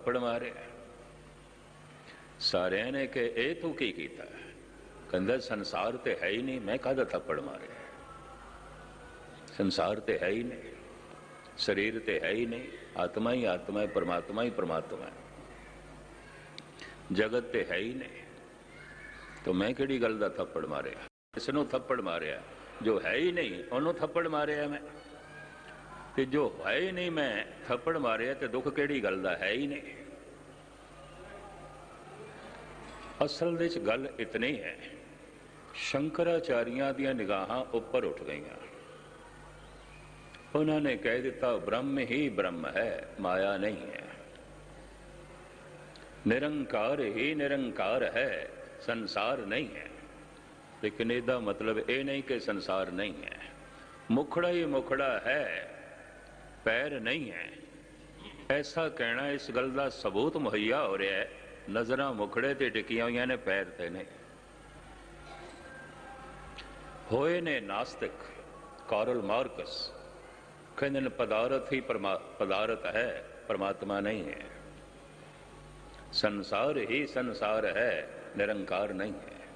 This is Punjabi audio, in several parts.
ਥੱਪੜ ਮਾਰਿਆ। ਸਾਰਿਆਂ ਨੇ ਕਿ ਇਹ ਤੂੰ ਕੀ ਕੀਤਾ? ਕਹਿੰਦਾ, ਸੰਸਾਰ ਤੇ ਹੈ ਹੀ ਨਹੀਂ, ਮੈਂ ਕਾਹਦਾ ਥੱਪੜ ਮਾਰਿਆ? ਸੰਸਾਰ ਤੇ ਹੈ ਹੀ ਨਹੀਂ, ਸਰੀਰ ਤੇ ਹੈ ਹੀ ਨਹੀਂ, ਆਤਮਾ ਹੀ ਆਤਮਾ ਹੈ, ਪਰਮਾਤਮਾ ਹੀ ਪਰਮਾਤਮਾ ਹੈ। ਜਗਤ ਤੇ ਹੈ ਹੀ ਨਹੀਂ, ਤਾਂ ਮੈਂ ਕਿਹੜੀ ਗੱਲ ਦਾ ਥੱਪੜ ਮਾਰਿਆ? ਇਸ ਨੂੰ ਥੱਪੜ ਮਾਰਿਆ, ਜੋ ਹੈ ਹੀ ਨਹੀਂ, ਉਹਨੂੰ ਥੱਪੜ ਮਾਰਿਆ ਮੈਂ। ਕਿ ਜੋ ਹੈ ਹੀ ਨਹੀਂ ਮੈਂ, ਥੱਪੜ ਮਾਰਿਆ ਤੇ ਦੁੱਖ ਕਿਹੜੀ ਗੱਲ ਦਾ ਹੈ ਹੀ ਨਹੀਂ। ਅਸਲ ਵਿੱਚ ਗੱਲ ਇਤਨੀ ਹੈ, ਸ਼ੰਕਰਾਚਾਰੀਆਂ ਦੀਆਂ ਨਿਗਾਹਾਂ ਉੱਪਰ ਉੱਠ ਗਈਆਂ। ਉਹਨਾਂ ਨੇ ਕਹਿ ਦਿੱਤਾ, ਬ੍ਰਹਮ ਹੀ ਬ੍ਰਹਮ ਹੈ, ਮਾਇਆ ਨਹੀਂ ਹੈ। ਨਿਰੰਕਾਰ ਹੀ ਨਿਰੰਕਾਰ ਹੈ, ਸੰਸਾਰ ਨਹੀਂ ਹੈ। ਲੇਕਿਨ ਇਹਦਾ ਮਤਲਬ ਇਹ ਨਹੀਂ ਕਿ ਸੰਸਾਰ ਨਹੀਂ ਹੈ। ਮੁਖੜਾ ਹੀ ਮੁਖੜਾ ਹੈ ਪੈਰ ਨਹੀਂ ਹੈ। ਐਸਾ ਕਹਿਣਾ ਇਸ ਗੱਲ ਦਾ ਸਬੂਤ ਮੁਹੱਈਆ ਹੋ ਰਿਹਾ ਹੈ। ਨਜ਼ਰਾਂ ਮੁਖੜੇ ਤੇ ਟਿਕੀਆਂ ਹੋਈਆਂ ਨੇ ਪੈਰ ਤੇ ਨਹੀਂ ਹੋਏ ਨੇ ਨਾਸਤਿਕ, ਕਾਰਲ ਮਾਰਕਸ। ਕਹਿੰਦੇ ਨੇ, ਪਦਾਰਥ ਹੀ ਪਦਾਰਥ ਹੈ, ਪਰਮਾਤਮਾ ਨਹੀਂ ਹੈ। ਸੰਸਾਰ ਹੀ ਸੰਸਾਰ ਹੈ, ਨਿਰੰਕਾਰ ਨਹੀਂ ਹੈ।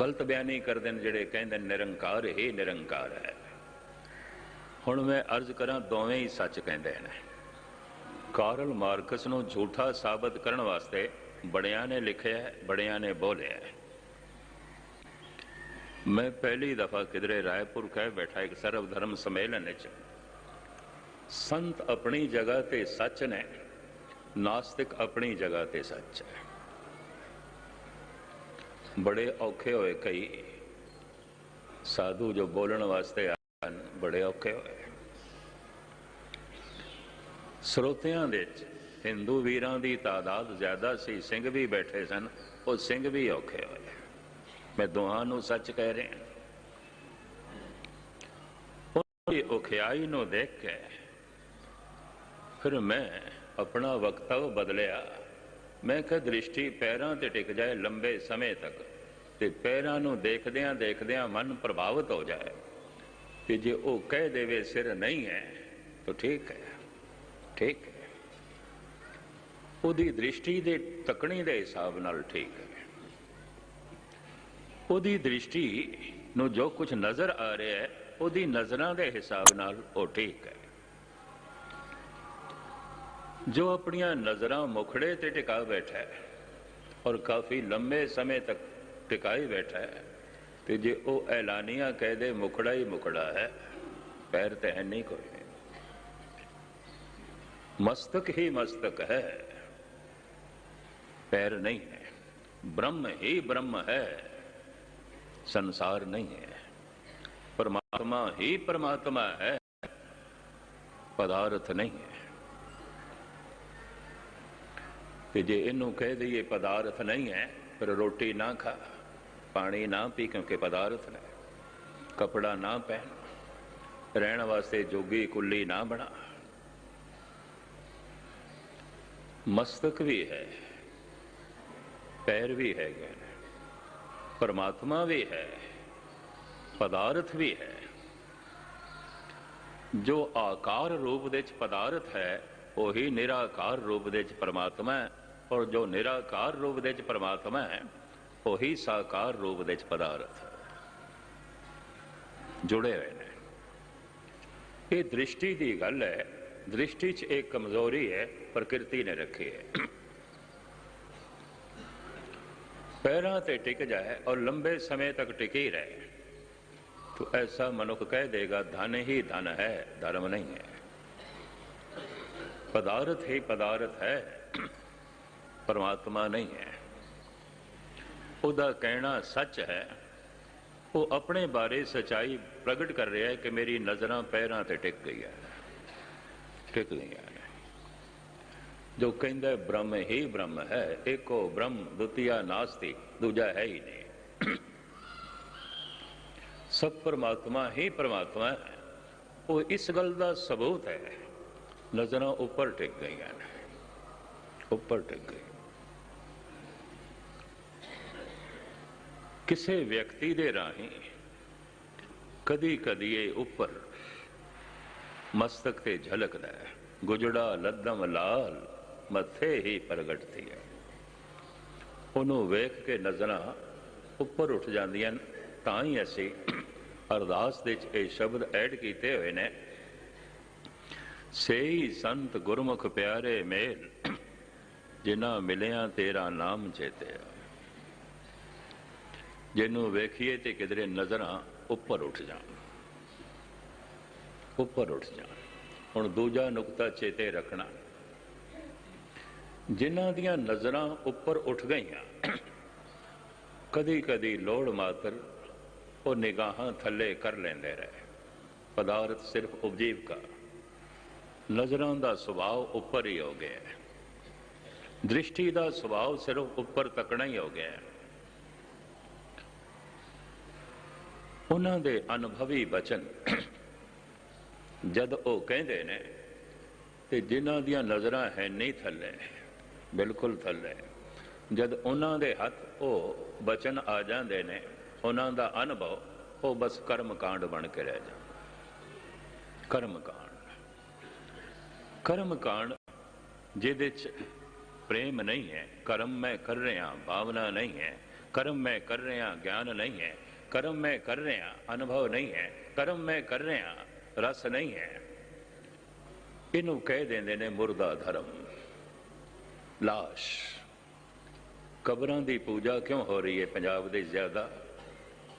ਗਲਤ ਬਿਆਨੀ ਕਰਦੇ ਨੇ ਜਿਹੜੇ ਕਹਿੰਦੇ ਨਿਰੰਕਾਰ ਹੀ ਨਿਰੰਕਾਰ ਹੈ। ਹੁਣ ਮੈਂ ਅਰਜ਼ ਕਰਾਂ ਦੋਵੇਂ ਹੀ ਸੱਚ ਕਹਿੰਦੇ ਨੇ ਕਾਰਲ ਮਾਰਕਸ ਨੂੰ ਝੂਠਾ ਸਾਬਤ ਕਰਨ ਵਾਸਤੇ ਬੜਿਆਂ ਨੇ ਲਿਖਿਆ ਬੜਿਆਂ ਨੇ ਬੋਲਿਆ ਮੈਂ ਪਹਿਲੀ ਦਫਾ ਕਿਧਰੇ ਰਾਏਪੁਰ ਕਹਿ ਬੈਠਾ ਇੱਕ ਸਰਵ ਧਰਮ ਸੰਮੇਲਨ ਵਿੱਚ। ਸੰਤ ਆਪਣੀ ਜਗ੍ਹਾ ਤੇ ਸੱਚ ਨੇ, ਨਾਸਤਿਕ ਆਪਣੀ ਜਗ੍ਹਾ ਤੇ ਸੱਚ ਹੈ। ਬੜੇ ਔਖੇ ਹੋਏ ਕਈ ਸਾਧੂ ਜੋ ਬੋਲਣ ਵਾਸਤੇ ਬੜੇ ਔਖੇ ਹੋਏ ਸਰੋਤਿਆਂ ਦੇ ਵਿੱਚ ਹਿੰਦੂ ਵੀਰਾਂ ਦੀ ਤਾਦਾਦ ਜ਼ਿਆਦਾ ਸੀ, ਸਿੰਘ ਵੀ ਬੈਠੇ ਸਨ, ਉਹ ਸਿੰਘ ਵੀ ਔਖੇ ਹੋਏ ਮੈਂ ਦੋਹਾਂ ਨੂੰ ਸੱਚ ਕਹਿ ਰਿਹਾ ਉਹਦੀ ਔਖਿਆਈ ਨੂੰ ਦੇਖ ਕੇ ਫਿਰ ਮੈਂ ਆਪਣਾ ਵਕਤਵ ਬਦਲਿਆ। ਮੈਂ ਕਿਹਾ, ਦ੍ਰਿਸ਼ਟੀ ਪੈਰਾਂ ਤੇ ਟਿਕ ਜਾਏ ਲੰਬੇ ਸਮੇਂ ਤੱਕ ਤੇ ਪੈਰਾਂ ਨੂੰ ਦੇਖਦਿਆਂ ਦੇਖਦਿਆਂ ਮਨ ਪ੍ਰਭਾਵਿਤ ਹੋ ਜਾਏ। ਕਿ ਜੇ ਉਹ ਕਹਿ ਦੇਵੇ ਸਿਰ ਨਹੀਂ ਹੈ, ਤਾਂ ਠੀਕ ਹੈ ਠੀਕ ਹੈ। ਉਹਦੀ ਦ੍ਰਿਸ਼ਟੀ ਦੇ ਤਕਣੀ ਦੇ ਹਿਸਾਬ ਨਾਲ ਠੀਕ ਹੈ। ਉਹਦੀ ਦ੍ਰਿਸ਼ਟੀ ਨੂੰ ਜੋ ਕੁਝ ਨਜ਼ਰ ਆ ਰਿਹਾ ਹੈ, ਉਹਦੀ ਨਜ਼ਰਾਂ ਦੇ ਹਿਸਾਬ ਨਾਲ ਉਹ ਠੀਕ ਹੈ। ਜੋ ਆਪਣੀਆਂ ਨਜ਼ਰਾਂ ਮੁਖੜੇ ਤੇ ਟਿਕਾ ਬੈਠਾ ਹੈ ਔਰ ਕਾਫੀ ਲੰਬੇ ਸਮੇਂ ਤੱਕ ਟਿਕਾਈ ਬੈਠਾ ਹੈ ਤੇ ਜੇ ਉਹ ਐਲਾਨੀਆਂ ਕਹਿ ਦੇ ਮੁਖੜਾ ਹੀ ਮੁਖੜਾ ਹੈ, ਪੈਰ ਤੇ ਹੈ ਨਹੀਂ ਕੋਈ। ਮਸਤਕ ਹੀ ਮਸਤਕ ਹੈ, ਪੈਰ ਨਹੀਂ ਹੈ, ਬ੍ਰਹਮ ਹੀ ਬ੍ਰਹਮ ਹੈ, ਸੰਸਾਰ ਨਹੀਂ ਹੈ। ਪਰਮਾਤਮਾ ਹੀ ਪਰਮਾਤਮਾ ਹੈ, ਪਦਾਰਥ ਨਹੀਂ ਹੈ। ਤੇ ਜੇ ਇਹਨੂੰ ਕਹਿ ਦਈਏ ਪਦਾਰਥ ਨਹੀਂ ਹੈ ਪਰ ਰੋਟੀ ਨਾ ਖਾ। ਪਾਣੀ ਨਾ ਪੀ ਕਿਉਂਕਿ ਪਦਾਰਥ ਨੇ। ਕਪੜਾ ਨਾ ਪਹਿਨ, ਰਹਿਣ ਵਾਸਤੇ ਜੋਗੀ ਕੁੱਲੀ ਨਾ ਬਣਾ। ਮਸਤਕ ਵੀ ਹੈ, ਪੈਰ ਵੀ ਹੈਗੇ ਨੇ, ਪਰਮਾਤਮਾ ਵੀ ਹੈ, ਪਦਾਰਥ ਵੀ ਹੈ। ਜੋ ਆਕਾਰ ਰੂਪ ਦੇ ਵਿੱਚ ਪਦਾਰਥ ਹੈ, ਉਹੀ ਨਿਰਾਕਾਰ ਰੂਪ ਦੇ ਵਿੱਚ ਪਰਮਾਤਮਾ ਹੈ ਔਰ ਜੋ ਨਿਰਾਕਾਰ ਰੂਪ ਦੇ ਵਿੱਚ ਪਰਮਾਤਮਾ ਹੈ ਉਹੀ ਸਾਕਾਰ ਰੂਪ ਦੇ ਵਿੱਚ ਪਦਾਰਥ ਹੈ ਜੁੜੇ ਹੋਏ ਨੇ ਇਹ ਦ੍ਰਿਸ਼ਟੀ ਦੀ ਗੱਲ ਹੈ ਦ੍ਰਿਸ਼ਟੀ 'ਚ ਇੱਕ ਕਮਜ਼ੋਰੀ ਹੈ ਪ੍ਰਕਿਰਤੀ ਨੇ ਰੱਖੀ ਹੈ ਪੈਰਾਂ ਤੇ ਟਿਕ ਜਾਏ ਔਰ ਲੰਬੇ ਸਮੇਂ ਤੱਕ ਟਿਕੀ ਰਹੇ तो ऐसा मनुष्य कह देगा धन ही धन है धर्म नहीं है पदार्थ ही पदार्थ है परमात्मा नहीं है ਉਹਦਾ ਕਹਿਣਾ ਸੱਚ ਹੈ। ਉਹ ਆਪਣੇ ਬਾਰੇ ਸਚਾਈ ਪ੍ਰਗਟ ਕਰ ਰਿਹਾ ਹੈ ਕਿ ਮੇਰੀ ਨਜ਼ਰਾਂ ਪੈਰਾਂ ਤੇ ਟਿਕ ਗਈਆਂ ਟਿਕ ਗਈਆਂ ਨੇ। ਜੋ ਕਹਿੰਦਾ ਬ੍ਰਹਮ ਹੀ ਬ੍ਰਹਮ ਹੈ, ਏਕੋ ਬ੍ਰਹਮ ਦੁਤੀਆ ਨਾਸਤੀ, ਦੂਜਾ ਹੈ ਹੀ ਨਹੀਂ। ਸਭ ਪਰਮਾਤਮਾ ਹੀ ਪਰਮਾਤਮਾ ਹੈ। ਉਹ ਇਸ ਗੱਲ ਦਾ ਸਬੂਤ ਹੈ। ਨਜ਼ਰਾਂ ਉੱਪਰ ਟਿਕ ਗਈਆਂ ਨੇ। ਉੱਪਰ ਟਿਕ ਗਈ ਕਿਸੇ ਵਿਅਕਤੀ ਦੇ ਰਾਹੀਂ ਕਦੀ ਕਦੀ ਇਹ ਉੱਪਰ ਮਸਤਕ ਤੇ ਝਲਕਦਾ ਹੈ। ਗੁਜੜਾ, ਲੱਦਮ, ਲਾਲ, ਮੱਥੇ ਹੀ ਪ੍ਰਗਟਦੀ ਹੈ। ਉਹਨੂੰ ਵੇਖ ਕੇ ਨਜ਼ਰਾਂ ਉੱਪਰ ਉੱਠ ਜਾਂਦੀਆਂ ਤਾਂ ਹੀ ਅਸੀਂ ਅਰਦਾਸ ਦੇ ਵਿੱਚ ਇਹ ਸ਼ਬਦ ਐਡ ਕੀਤੇ ਹੋਏ ਨੇ। ਸੇਈ ਸੰਤ ਗੁਰਮੁਖ ਪਿਆਰੇ ਮੇਲ, ਜਿਨ੍ਹਾਂ ਮਿਲਿਆ ਤੇਰਾ ਨਾਮ ਚੇਤੇ ਜਿਹਨੂੰ ਵੇਖੀਏ ਤੇ ਕਿਧਰੇ ਨਜ਼ਰਾਂ ਉੱਪਰ ਉੱਠ ਜਾਣ। ਉੱਪਰ ਉੱਠ ਜਾਣ। ਹੁਣ ਦੂਜਾ ਨੁਕਤਾ ਚੇਤੇ ਰੱਖਣਾ। ਜਿਨ੍ਹਾਂ ਦੀਆਂ ਨਜ਼ਰਾਂ ਉੱਪਰ ਉੱਠ ਗਈਆਂ ਕਦੀ ਕਦੀ ਲੋੜ ਮਾਤਰ ਉਹ ਨਿਗਾਹਾਂ ਥੱਲੇ ਕਰ ਲੈਂਦੇ ਰਹੇ। ਪਦਾਰਥ ਸਿਰਫ ਉਪਜੀਵਕਾ ਨਜ਼ਰਾਂ ਦਾ ਸੁਭਾਅ ਉੱਪਰ ਹੀ ਹੋ ਗਿਆ। ਦ੍ਰਿਸ਼ਟੀ ਦਾ ਸੁਭਾਅ ਸਿਰਫ ਉੱਪਰ ਤੱਕਣਾ ਹੀ ਹੋ ਗਿਆ। ਹੈ ਉਹਨਾਂ ਦੇ ਅਨੁਭਵੀ ਬਚਨ ਜਦ ਉਹ ਕਹਿੰਦੇ ਨੇ ਤੇ ਜਿਨ੍ਹਾਂ ਦੀਆਂ ਨਜ਼ਰਾਂ ਹੈ ਨਹੀਂ ਥੱਲੇ, ਬਿਲਕੁਲ ਥੱਲੇ, ਜਦ ਉਹਨਾਂ ਦੇ ਹੱਥ ਉਹ ਬਚਨ ਆ ਜਾਂਦੇ ਨੇ, ਉਹਨਾਂ ਦਾ ਅਨੁਭਵ, ਉਹ ਬਸ ਕਰਮ ਕਾਂਡ ਬਣ ਕੇ ਰਹਿ ਜਾਂਦਾ। ਕਰਮ ਕਾਂਡ ਕਰਮ ਕਾਂਡ ਜਿਹਦੇ ਚ ਪ੍ਰੇਮ ਨਹੀਂ ਹੈ, ਕਰਮ ਮੈਂ ਕਰ ਰਿਹਾ, ਭਾਵਨਾ ਨਹੀਂ ਹੈ, ਕਰਮ ਮੈਂ ਕਰ ਰਿਹਾ, ਗਿਆਨ ਨਹੀਂ ਹੈ ਕਰਮ ਮੈਂ ਕਰ ਰਿਹਾ ਅਨੁਭਵ ਨਹੀਂ ਹੈ। ਕਰਮ ਮੈਂ ਕਰ ਰਿਹਾ ਰਸ ਨਹੀਂ ਹੈ। ਇਹਨੂੰ ਕਹਿ ਦਿੰਦੇ ਨੇ ਮੁਰਦਾ ਧਰਮ। ਲਾਸ਼। ਕਬਰਾਂ ਦੀ ਪੂਜਾ ਕਿਉਂ ਹੋ ਰਹੀ ਹੈ ਪੰਜਾਬ ਦੇ ਜ਼ਿਆਦਾ?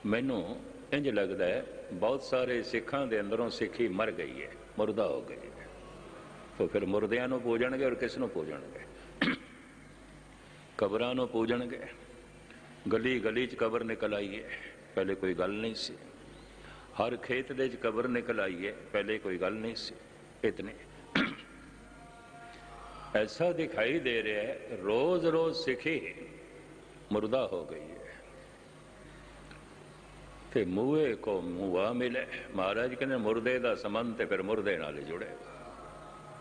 ਮੈਨੂੰ ਇੰਜ ਲੱਗਦਾ ਹੈ, ਬਹੁਤ ਸਾਰੇ ਸਿੱਖਾਂ ਦੇ ਅੰਦਰੋਂ ਸਿੱਖੀ ਮਰ ਗਈ ਹੈ, ਮੁਰਦਾ ਹੋ ਗਈ ਹੈ। ਉਹ ਫਿਰ ਮੁਰਦਿਆਂ ਨੂੰ ਪੂਜਣਗੇ ਔਰ ਕਿਸ ਨੂੰ ਪੂਜਣਗੇ? ਕਬਰਾਂ ਨੂੰ ਪੂਜਣਗੇ। ਗਲੀ ਗਲੀ 'ਚ ਕਬਰ ਨਿਕਲ ਆਈ ਹੈ। ਪਹਿਲੇ ਕੋਈ ਗੱਲ ਨਹੀਂ ਸੀ। ਹਰ ਖੇਤ ਦੇ ਵਿੱਚ ਕਬਰ ਨਿਕਲ ਆਈ ਹੈ ਪਹਿਲੇ ਕੋਈ ਗੱਲ ਨਹੀਂ ਸੀ। ਇਤਨੇ ਐਸਾ ਦਿਖਾਈ ਦੇ ਰਿਹਾ ਰੋਜ਼-ਰੋਜ਼ ਸਿੱਖੀ ਮਰਦਾ ਹੋ ਗਈ ਹੈ। ਤੇ ਮੂਹੇ ਕੋ ਮੂਹਾ ਮਿਲੇ। ਮਹਾਰਾਜ ਕਹਿੰਦੇ, ਮੁਰਦੇ ਦਾ ਸੰਬੰਧ ਤੇ ਫਿਰ ਮੁਰਦੇ ਨਾਲ ਹੀ ਜੁੜੇਗਾ।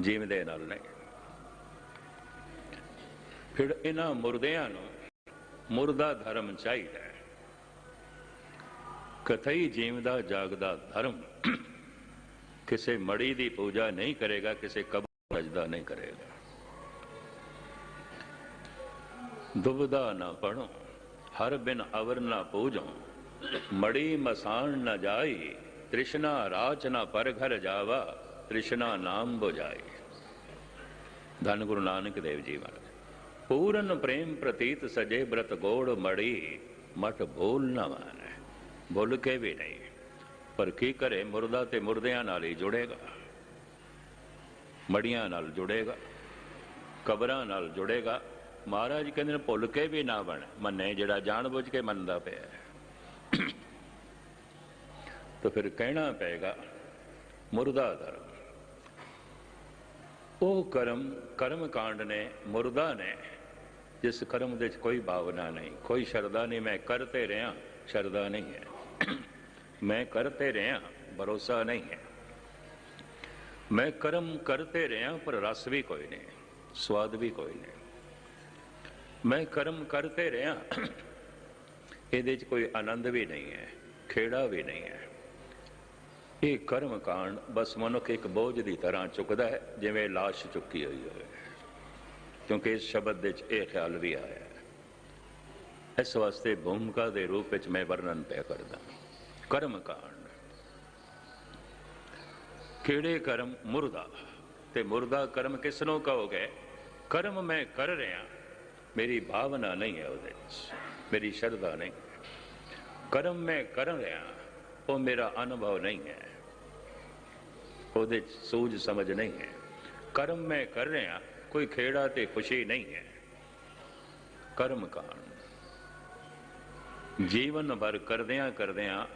ਜੀਵਦੇ ਨਾਲ ਨਹੀਂ। ਫਿਰ ਇਹਨਾਂ ਮੁਰਦਿਆਂ ਨੂੰ ਮੁਰਦਾ ਧਰਮ ਚਾਹੀਦਾ ਕਥਈ ਜੀਵਦਾ ਜਾਗਦਾ ਧਰਮ। ਕਿਸੇ ਮੜੀ ਦੀ ਪੂਜਾ ਨਹੀਂ ਕਰੇਗਾ, ਕਿਸੇ ਕਬਰ ਸਜਦਾ ਨਹੀਂ ਕਰੇਗਾ। ਦੁਬਦਾ ਨਾ ਪੜੋ ਹਰ ਬਿਨ ਅਵਰ ਨਾ ਪੂਜੋ। ਮੜੀ ਮਸਾਨ ਨਾ ਜਾਈ, ਤ੍ਰਿਸ਼ਨਾ ਰਾਚ ਨਾ ਪਰ ਘਰ ਜਾਵਾ, ਤ੍ਰਿਸ਼ਨਾ ਨਾਮ ਬੁਝਾਈ। ਧੰਨ ਗੁਰੂ ਨਾਨਕ ਦੇਵ ਜੀ ਮਹਾਰਾਜ, ਪੂਰਨ ਪ੍ਰੇਮ ਪ੍ਰਤੀਤ ਸਜੇ ਬ੍ਰਤ ਗੋੜ ਮੜੀ, ਮਠ ਭੂਲ ਨਾ ਮਾਨੇ। ਭੁੱਲ ਕੇ ਵੀ ਨਹੀਂ, ਪਰ ਕੀ ਕਰੇ ਮੁਰਦਾ ਤੇ ਮੁਰਦਿਆਂ ਨਾਲ ਹੀ ਜੁੜੇਗਾ। ਮੜੀਆਂ ਨਾਲ ਜੁੜੇਗਾ, ਕਬਰਾਂ ਨਾਲ ਜੁੜੇਗਾ। ਮਹਾਰਾਜ ਕਹਿੰਦੇ ਨੇ, ਭੁੱਲ ਕੇ ਵੀ ਨਾ ਬਣ, ਮੰਨੇ ਜਿਹੜਾ ਜਾਣ ਬੁੱਝ ਕੇ ਮੰਨਦਾ ਪਿਆ ਤਾਂ ਫਿਰ ਕਹਿਣਾ ਪਏਗਾ, ਮੁਰਦਾ ਧਰਮ। ਉਹ ਕਰਮ ਕਰਮ ਕਾਂਡ ਨੇ, ਮੁਰਦਾ ਨੇ, ਜਿਸ ਕਰਮ ਦੇ ਵਿੱਚ ਕੋਈ ਭਾਵਨਾ ਨਹੀਂ, ਕੋਈ ਸ਼ਰਧਾ ਨਹੀਂ, ਮੈਂ ਕਰਤੇ ਰਿਹਾ, ਸ਼ਰਧਾ ਨਹੀਂ ਹੈ। ਮੈਂ ਕਰਤੇ ਰਿਹਾ, ਭਰੋਸਾ ਨਹੀਂ ਹੈ। ਮੈਂ ਕਰਮ ਕਰਤੇ ਰਿਹਾ, ਪਰ ਰਸ ਵੀ ਕੋਈ ਨਹੀਂ, ਸਵਾਦ ਵੀ ਕੋਈ ਨਹੀਂ। ਮੈਂ ਕਰਮ ਕਰਤੇ ਰਿਹਾ, ਇਹਦੇ 'ਚ ਕੋਈ ਆਨੰਦ ਵੀ ਨਹੀਂ ਹੈ, ਖੇੜਾ ਵੀ ਨਹੀਂ ਹੈ। ਇਹ ਕਰਮ ਕਾਂਡ ਬਸ ਮਨੁੱਖ ਇੱਕ ਬੋਝ ਦੀ ਤਰ੍ਹਾਂ ਚੁੱਕਦਾ ਹੈ, ਜਿਵੇਂ ਲਾਸ਼ ਚੁੱਕੀ ਹੋਈ ਹੋਵੇ। ਕਿਉਂਕਿ ਇਸ ਸ਼ਬਦ ਦੇ ਵਿੱਚ ਇਹ ਖਿਆਲ ਵੀ ਆਇਆ ਹੈ। ਇਸ ਵਾਸਤੇ ਭੂਮਿਕਾ ਦੇ ਰੂਪ ਵਿੱਚ ਮੈਂ ਵਰਣਨ ਪਿਆ ਕਰਦਾ। ਕਰਮ ਕਾਂਡ। ਕਿਹੜੇ ਕਰਮ? ਮੁਰਦਾ। ਤੇ ਮੁਰਦਾ ਕਰਮ ਕਿਸ ਨੂੰ ਕਹੋਗੇ? ਕਰਮ ਮੈਂ ਕਰ ਰਿਹਾ। ਮੇਰੀ ਭਾਵਨਾ ਨਹੀਂ ਹੈ ਉਹਦੇ ਵਿੱਚ। ਮੇਰੀ ਸ਼ਰਧਾ ਨਹੀਂ। ਕਰਮ ਮੈਂ ਕਰ ਰਿਹਾ। ਉਹ ਮੇਰਾ ਅਨੁਭਵ ਨਹੀਂ ਹੈ। ਉਹਦੇ 'ਚ ਸੂਝ ਸਮਝ ਨਹੀਂ ਹੈ। ਕਰਮ ਮੈਂ ਕਰ ਰਿਹਾ। ਕੋਈ ਖੇੜਾ ਤੇ ਖੁਸ਼ੀ ਨਹੀਂ ਹੈ। ਕਰਮ ਕਾਂਡ। ਜੀਵਨ ਭਰ ਕਰਦਿਆਂ ਕਰਦਿਆਂ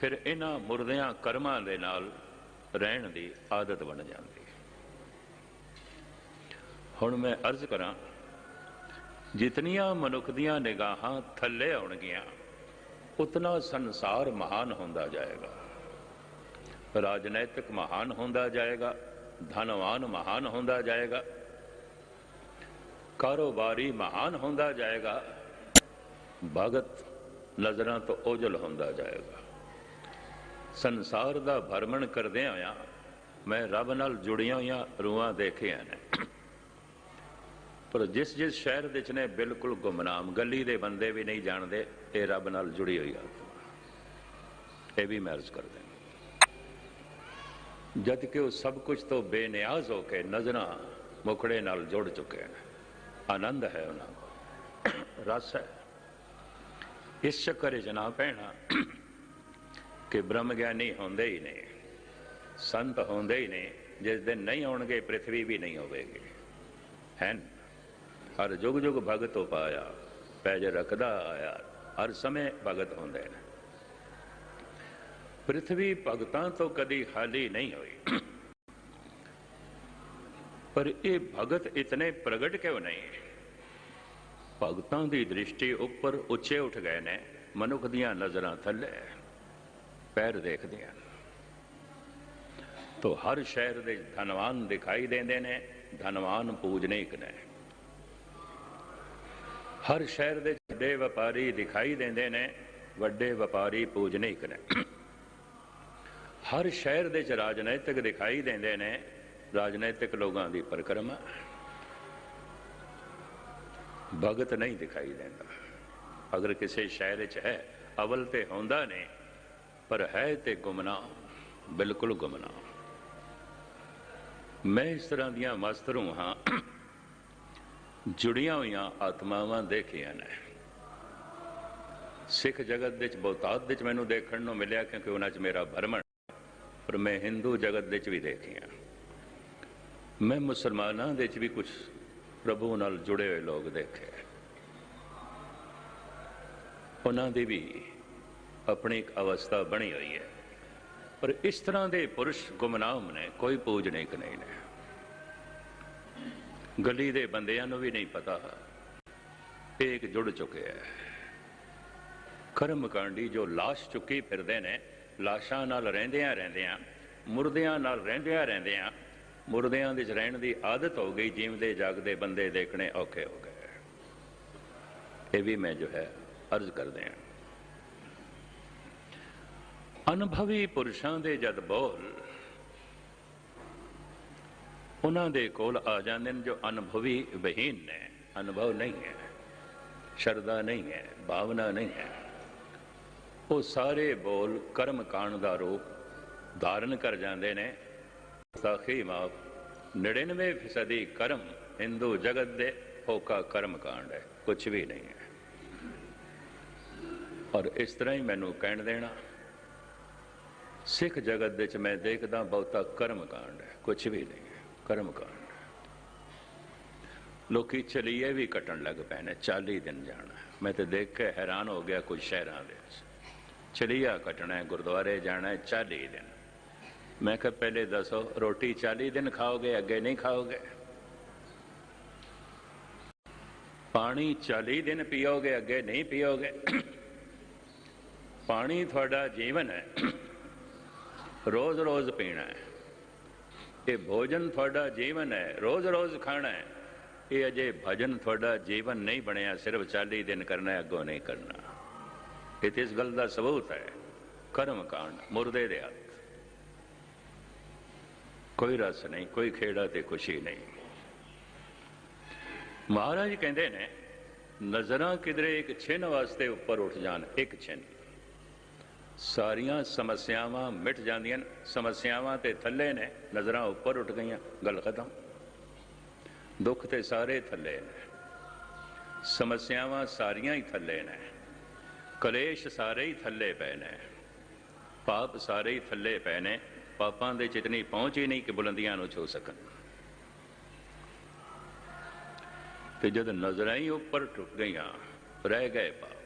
ਫਿਰ ਇਹਨਾਂ ਮੁਰਦਿਆਂ ਕਰਮਾਂ ਦੇ ਨਾਲ ਰਹਿਣ ਦੀ ਆਦਤ ਬਣ ਜਾਂਦੀ ਹੈ। ਹੁਣ ਮੈਂ ਅਰਜ਼ ਕਰਾਂ, ਜਿਤਨੀਆਂ ਮਨੁੱਖ ਦੀਆਂ ਨਿਗਾਹਾਂ ਥੱਲੇ ਆਉਣਗੀਆਂ, ਉਤਨਾ ਸੰਸਾਰ ਮਹਾਨ ਹੁੰਦਾ ਜਾਏਗਾ। ਰਾਜਨੈਤਿਕ ਮਹਾਨ ਹੁੰਦਾ ਜਾਏਗਾ, ਧਨਵਾਨ ਮਹਾਨ ਹੁੰਦਾ ਜਾਏਗਾ, ਕਾਰੋਬਾਰੀ ਮਹਾਨ ਹੁੰਦਾ ਜਾਏਗਾ, ਭਗਤ ਨਜ਼ਰਾਂ ਤੋਂ ਓਝਲ ਹੁੰਦਾ ਜਾਏਗਾ। ਸੰਸਾਰ ਦਾ ਭਰਮਣ ਕਰਦੇ ਹੋਇਆ ਮੈਂ ਰੱਬ ਨਾਲ ਜੁੜੀਆਂ ਹੋਈਆਂ ਰੂਹਾਂ ਦੇਖੀਆਂ ਨੇ। ਪਰ ਜਿਸ ਜਿਸ ਸ਼ਹਿਰ ਵਿੱਚ ਨੇ ਬਿਲਕੁਲ ਗੁੰਮਨਾਮ ਗਲੀ ਦੇ ਬੰਦੇ ਵੀ ਨਹੀਂ ਜਾਣਦੇ, ਇਹ ਰੱਬ ਨਾਲ ਜੁੜੀ ਹੋਈ ਆ। ਇਹ ਵੀ ਮਹਿਰਜ ਕਰਦੇ ਨੇ ਜਦ ਕਿ ਉਹ ਸਭ ਕੁਝ ਤੋਂ ਬੇਨਿਆਜ਼ ਹੋ ਕੇ ਨਜ਼ਰਾਂ ਮੁਖੜੇ ਨਾਲ ਜੁੜ ਚੁੱਕੇ ਹਨ ਆਨੰਦ ਹੈ ਉਹਨਾਂ ਨੂੰ ਰਸ ਹੈ। ਇਸ ਚੱਕਰ 'ਚ ਨਾ ਪੈਣਾ ਕਿ ਬ੍ਰਹਮ ਗਿਆਨੀ ਹੁੰਦੇ ਹੀ ਨੇ, ਸੰਤ ਹੁੰਦੇ ਹੀ ਨੇ, ਜਿਸ ਦਿਨ ਨਹੀਂ ਆਉਣਗੇ ਪ੍ਰithvi ਵੀ ਨਹੀਂ ਹੋਵੇਗੀ। ਹੈਨ, ਹਰ ਜੁਗ ਜੁਗ ਭਗਤ ਉਪਾਇਆ, ਪੈਜ ਰੱਖਦਾ ਆਇਆ, ਹਰ ਸਮੇਂ ਭਗਤ ਹੁੰਦੇ ਨੇ। ਪ੍ਰithvi ਭਗਤਾਂ ਤੋਂ ਕਦੀ ਖਾਲੀ ਨਹੀਂ ਹੋਈ। ਪਰ ਇਹ ਭਗਤ ਇਤਨੇ ਪ੍ਰਗਟ ਕਿਉਂ ਨਹੀਂ? ਭਗਤਾਂ ਦੀ ਦ੍ਰਿਸ਼ਟੀ ਉੱਪਰ ਉੱਚੇ ਉੱਠ ਗਏ ਨੇ, ਮਨੁੱਖ ਦੀਆਂ ਨਜ਼ਰਾਂ ਥੱਲੇ। ਪੈਰ ਦੇਖਦੇ ਹਨ ਤੋ ਹਰ ਸ਼ਹਿਰ ਦੇ ਧਨਵਾਨ ਦਿਖਾਈ ਦਿੰਦੇ ਨੇ, ਧਨਵਾਨ ਪੂਜਨੀਕ ਨੇ। ਹਰ ਸ਼ਹਿਰ ਦੇ ਵੱਡੇ ਵਪਾਰੀ ਦਿਖਾਈ ਦਿੰਦੇ ਨੇ, ਵੱਡੇ ਵਪਾਰੀ ਪੂਜਨੀਕ ਨੇ। ਹਰ ਸ਼ਹਿਰ ਦੇ ਚ ਰਾਜਨੀਤਿਕ ਦਿਖਾਈ ਦਿੰਦੇ ਨੇ, ਰਾਜਨੀਤਿਕ ਲੋਕਾਂ ਦੀ ਪਰਿਕਰਮਾ। ਭਗਤ ਨਹੀਂ ਦਿਖਾਈ ਦਿੰਦਾ। ਅਗਰ ਕਿਸੇ ਸ਼ਹਿਰ ਵਿੱਚ ਹੈ, ਅਵਲ ਤੇ ਹੁੰਦਾ ਨੇ ਪਰ ਹੈ ਤੇ ਗੁਮਨਾਮ, ਬਿਲਕੁਲ ਗੁਮਨਾਮ। ਮੈਂ ਇਸ ਤਰ੍ਹਾਂ ਦੀਆਂ ਮਸਤ ਰੂਹਾਂ ਜੁੜੀਆਂ ਹੋਈਆਂ ਆਤਮਾਵਾਂ ਦੇਖੀਆਂ ਨੇ। ਸਿੱਖ ਜਗਤ ਵਿੱਚ, ਬਹੁਤਾਤ ਵਿੱਚ ਮੈਨੂੰ ਦੇਖਣ ਨੂੰ ਮਿਲਿਆ ਕਿਉਂਕਿ ਉਹਨਾਂ 'ਚ ਮੇਰਾ ਭਰਮਣ ਪਰ ਮੈਂ ਹਿੰਦੂ ਜਗਤ ਵਿੱਚ ਵੀ ਦੇਖੀਆਂ। ਮੈਂ ਮੁਸਲਮਾਨਾਂ ਦੇ ਵਿੱਚ ਵੀ ਕੁਝ ਪ੍ਰਭੂ ਨਾਲ ਜੁੜੇ ਹੋਏ ਲੋਕ ਦੇਖੇ। ਉਹਨਾਂ ਦੀ ਵੀ ਆਪਣੀ ਇੱਕ ਅਵਸਥਾ ਬਣੀ ਹੋਈ ਹੈ। ਪਰ ਇਸ ਤਰ੍ਹਾਂ ਦੇ ਪੁਰਸ਼ ਗੁਮਨਾਮ ਨੇ ਕੋਈ ਪੂਜਨੀਕ ਨਹੀਂ ਨੇ। ਗਲੀ ਦੇ ਬੰਦਿਆਂ ਨੂੰ ਵੀ ਨਹੀਂ ਪਤਾ ਇਹ ਇੱਕ ਜੁੜ ਚੁੱਕੇ ਹੈ। ਕਰਮ ਕਾਂਡੀ ਜੋ ਲਾਸ਼ ਚੁੱਕੀ ਫਿਰਦੇ ਨੇ, ਲਾਸ਼ਾਂ ਨਾਲ ਰਹਿੰਦਿਆਂ ਰਹਿੰਦਿਆਂ, ਮੁਰਦਿਆਂ ਨਾਲ ਰਹਿੰਦਿਆਂ ਰਹਿੰਦਿਆਂ, ਮੁਰਦਿਆਂ ਦੇ ਰਹਿਣ ਦੀ ਆਦਤ ਹੋ ਗਈ ਜਿਉਂਦੇ ਜਾਗਦੇ ਬੰਦੇ ਦੇਖਣੇ ਔਖੇ ਹੋ ਗਏ। ਇਹ ਵੀ ਮੈਂ ਜੋ ਹੈ ਅਰਜ਼ ਕਰਦੇ ਹਾਂ। ਅਨੁਭਵੀ ਪੁਰਸ਼ਾਂ ਦੇ ਜਦ ਬੋਲ, ਉਹਨਾਂ ਦੇ ਕੋਲ ਆ ਜਾਂਦੇ ਨੇ ਜੋ ਅਨੁਭਵੀ ਬਹੀਨ ਨੇ। ਅਨੁਭਵ ਨਹੀਂ ਹੈ, ਸ਼ਰਧਾ ਨਹੀਂ ਹੈ, ਭਾਵਨਾ ਨਹੀਂ ਹੈ। ਉਹ ਸਾਰੇ ਬੋਲ ਕਰਮ ਕਾਂਡ ਦਾ ਰੂਪ ਧਾਰਨ ਕਰ ਜਾਂਦੇ ਨੇ। ਸਾਖੀ ਮਾਪ 99 ਫੀਸਦੀ ਕਰਮ ਹਿੰਦੂ ਜਗਤ ਦੇ ਹੋਕਾ ਕਰਮ ਕਾਂਡ ਹੈ ਕੁਝ ਵੀ ਨਹੀਂ ਹੈ। ਔਰ ਇਸ ਤਰ੍ਹਾਂ ਹੀ ਮੈਨੂੰ ਕਹਿਣ ਦੇਣਾ ਸਿੱਖ ਜਗਤ ਵਿੱਚ ਮੈਂ ਦੇਖਦਾ ਬਹੁਤਾ ਕਰਮ ਕਾਂਡ ਹੈ ਕੁਝ ਵੀ ਨਹੀਂ ਹੈ ਕਰਮ ਕਾਂਡ ਲੋਕੀ ਚਲੀਏ ਵੀ ਕੱਟਣ ਲੱਗ ਪਏ ਨੇ 40 ਦਿਨ ਜਾਣਾ ਮੈਂ ਤੇ ਦੇਖ ਕੇ ਹੈਰਾਨ ਹੋ ਗਿਆ ਕੁਝ ਸ਼ਹਿਰਾਂ ਦੇ ਵਿੱਚ। ਚਲੀਆ ਕੱਟਣਾ ਗੁਰਦੁਆਰੇ ਜਾਣਾ ਹੈ 40 ਦਿਨ। ਮੈਂ ਕਿਹਾ ਪਹਿਲੇ ਦੱਸੋ, ਰੋਟੀ 40 ਦਿਨ ਖਾਓਗੇ, ਅੱਗੇ ਨਹੀਂ ਖਾਓਗੇ? ਪਾਣੀ 40 ਦਿਨ ਪੀਓਗੇ, ਅੱਗੇ ਨਹੀਂ ਪੀਓਗੇ? ਪਾਣੀ ਤੁਹਾਡਾ ਜੀਵਨ ਹੈ। ਰੋਜ਼-ਰੋਜ਼ ਪੀਣਾ ਹੈ। ਇਹ ਭੋਜਨ ਤੁਹਾਡਾ ਜੀਵਨ ਹੈ, ਰੋਜ਼-ਰੋਜ਼ ਖਾਣਾ ਹੈ। ਇਹ ਅਜੇ ਭਜਨ ਤੁਹਾਡਾ ਜੀਵਨ ਨਹੀਂ ਬਣਿਆ, ਸਿਰਫ 40 ਦਿਨ ਕਰਨਾ ਹੈ, ਅੱਗੋਂ ਨਹੀਂ ਕਰਨਾ। ਇਹ ਤੇ ਇਸ ਗੱਲ ਦਾ ਸਬੂਤ ਹੈ, ਕਰਮ ਕਾਂਡ, ਮੁਰਦੇ ਦੇ ਹੱਥ। ਕੋਈ ਰਸ ਨਹੀਂ, ਕੋਈ ਖੇੜਾ ਤੇ ਖੁਸ਼ੀ ਨਹੀਂ। ਮਹਾਰਾਜ ਕਹਿੰਦੇ ਨੇ, ਨਜ਼ਰਾਂ ਕਿਧਰੇ ਇੱਕ ਛਿਨ ਵਾਸਤੇ ਉੱਪਰ ਉੱਠ ਜਾਣ, ਇੱਕ ਛਿਨ। ਸਾਰੀਆਂ ਸਮੱਸਿਆਵਾਂ ਮਿਟ ਜਾਂਦੀਆਂ ਸਮੱਸਿਆਵਾਂ ਤੇ ਥੱਲੇ ਨੇ, ਨਜ਼ਰਾਂ ਉੱਪਰ ਉੱਠ ਗਈਆਂ, ਗੱਲ ਖਤਮ। ਦੁੱਖ ਤੇ ਸਾਰੇ ਥੱਲੇ ਨੇ। ਸਮੱਸਿਆਵਾਂ ਸਾਰੀਆਂ ਹੀ ਥੱਲੇ ਨੇ। ਕਲੇਸ਼ ਸਾਰੇ ਹੀ ਥੱਲੇ ਪਏ ਨੇ। ਪਾਪ ਸਾਰੇ ਹੀ ਥੱਲੇ ਪਏ ਨੇ। ਪਾਪਾਂ ਦੇ ਚਿਤਨੀ ਪਹੁੰਚ ਹੀ ਨਹੀਂ ਕਿ ਬੁਲੰਦੀਆਂ ਨੂੰ ਛੋ ਸਕਣ। ਤੇ ਜਦ ਨਜ਼ਰਾਂ ਹੀ ਉੱਪਰ ਟੁੱਟ ਗਈਆਂ, ਰਹਿ ਗਏ ਪਾਪ।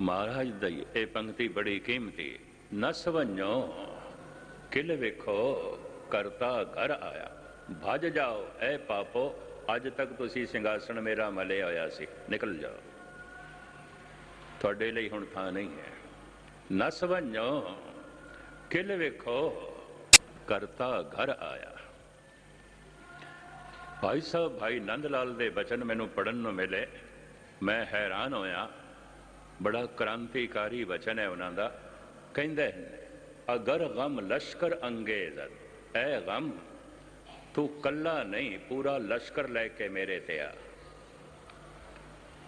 ਮਹਾਰਾਜ ਦੀ ਇਹ ਪੰਕਤੀ ਬੜੀ ਕੀਮਤੀ। ਨਸ ਵੰਨੋ ਕਿਲ ਵੇਖੋ, ਕਰਤਾ ਘਰ ਆਇਆ। ਭੱਜ ਜਾਓ, ਐ ਪਾਪੋ, ਅੱਜ ਤੱਕ ਤੁਸੀਂ ਸਿੰਘਾਸਣ ਮੇਰਾ ਮਲੇ ਹੋਇਆ ਸੀ। ਨਿਕਲ ਜਾਓ। ਤੁਹਾਡੇ ਲਈ ਹੁਣ ਥਾਂ ਨਹੀਂ ਹੈ। ਨਸ ਵੰਨੋ ਕਿਲ ਵੇਖੋ, ਕਰਤਾ ਘਰ ਆਇਆ। ਭਾਈ ਸਾਹਿਬ, ਭਾਈ ਨੰਦ ਲਾਲ ਦੇ ਬਚਨ ਮੈਨੂੰ ਪੜਨ ਨੂੰ ਮਿਲੇ। ਮੈਂ ਹੈਰਾਨ ਹੋਇਆ। ਬੜਾ ਕ੍ਰਾਂਤੀਕਾਰੀ ਵਚਨ ਹੈ ਉਹਨਾਂ ਦਾ। ਕਹਿੰਦੇ ਨੇ ਅਗਰ ਗਮ ਲਸ਼ਕਰ ਅੰਗੇਜ਼, ਐ ਗਮ, ਤੂੰ ਕੱਲਾ ਨਹੀਂ, ਪੂਰਾ ਲਸ਼ਕਰ ਲੈ ਕੇ ਮੇਰੇ ਤੇ ਆ।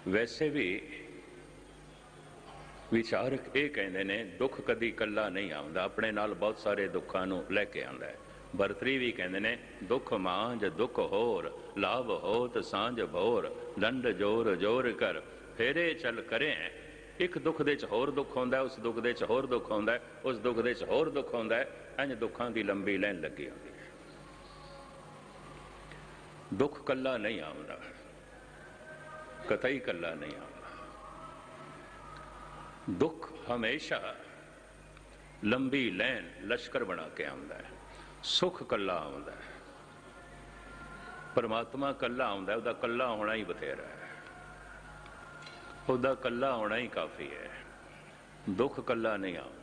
ਵੈਸੇ ਵੀ ਵਿਚਾਰਕ ਇਹ ਕਹਿੰਦੇ ਨੇ, ਦੁੱਖ ਕਦੀ ਕੱਲਾ ਨਹੀਂ ਆਉਂਦਾ, ਆਪਣੇ ਨਾਲ ਬਹੁਤ ਸਾਰੇ ਦੁੱਖਾਂ ਨੂੰ ਲੈ ਕੇ ਆਉਂਦਾ ਹੈ। ਬਰਤਰੀ ਵੀ ਕਹਿੰਦੇ ਨੇ, ਦੁੱਖ ਮਾਂਜ ਦੁੱਖ ਹੋਰ, ਲਾਭ ਹੋਤ ਸਾਂਝ ਭੋਰ ਲੰਡ ਜੋਰ ਜੋਰ ਕਰ, ਫੇਰੇ ਚੱਲ ਕਰੇ ਇੱਕ ਦੁੱਖ ਦੇ ਚ ਹੋਰ ਦੁੱਖ ਆਉਂਦਾ, ਉਸ ਦੁੱਖ ਦੇ ਚ ਹੋਰ ਦੁੱਖ ਆਉਂਦਾ, ਉਸ ਦੁੱਖ ਦੇ ਚ ਹੋਰ ਦੁੱਖ ਆਉਂਦਾ ਹੈ ਇੰਜ ਦੁੱਖਾਂ ਦੀ ਲੰਬੀ ਲਾਈਨ ਲੱਗੀ ਹੁੰਦੀ ਹੈ। ਦੁੱਖ ਕੱਲਾ ਨਹੀਂ ਆਉਂਦਾ, ਕਤਈ ਕੱਲਾ ਨਹੀਂ ਆਉਂਦਾ। ਦੁੱਖ ਹਮੇਸ਼ਾ ਲੰਬੀ ਲਾਈਨ ਲਸ਼ਕਰ ਬਣਾ ਕੇ ਆਉਂਦਾ ਹੈ, ਸੁੱਖ ਕੱਲਾ ਆਉਂਦਾ ਹੈ। ਪਰਮਾਤਮਾ ਕੱਲਾ ਆਉਂਦਾ ਉਹਦਾ ਕੱਲਾ ਹੋਣਾ ਹੀ ਬਥੇਰਾ ਹੈ। ਉਹਦਾ ਕੱਲਾ ਹੋਣਾ ਹੀ ਕਾਫੀ ਹੈ। ਦੁੱਖ ਕੱਲਾ ਨਹੀਂ ਆਉਂਦਾ।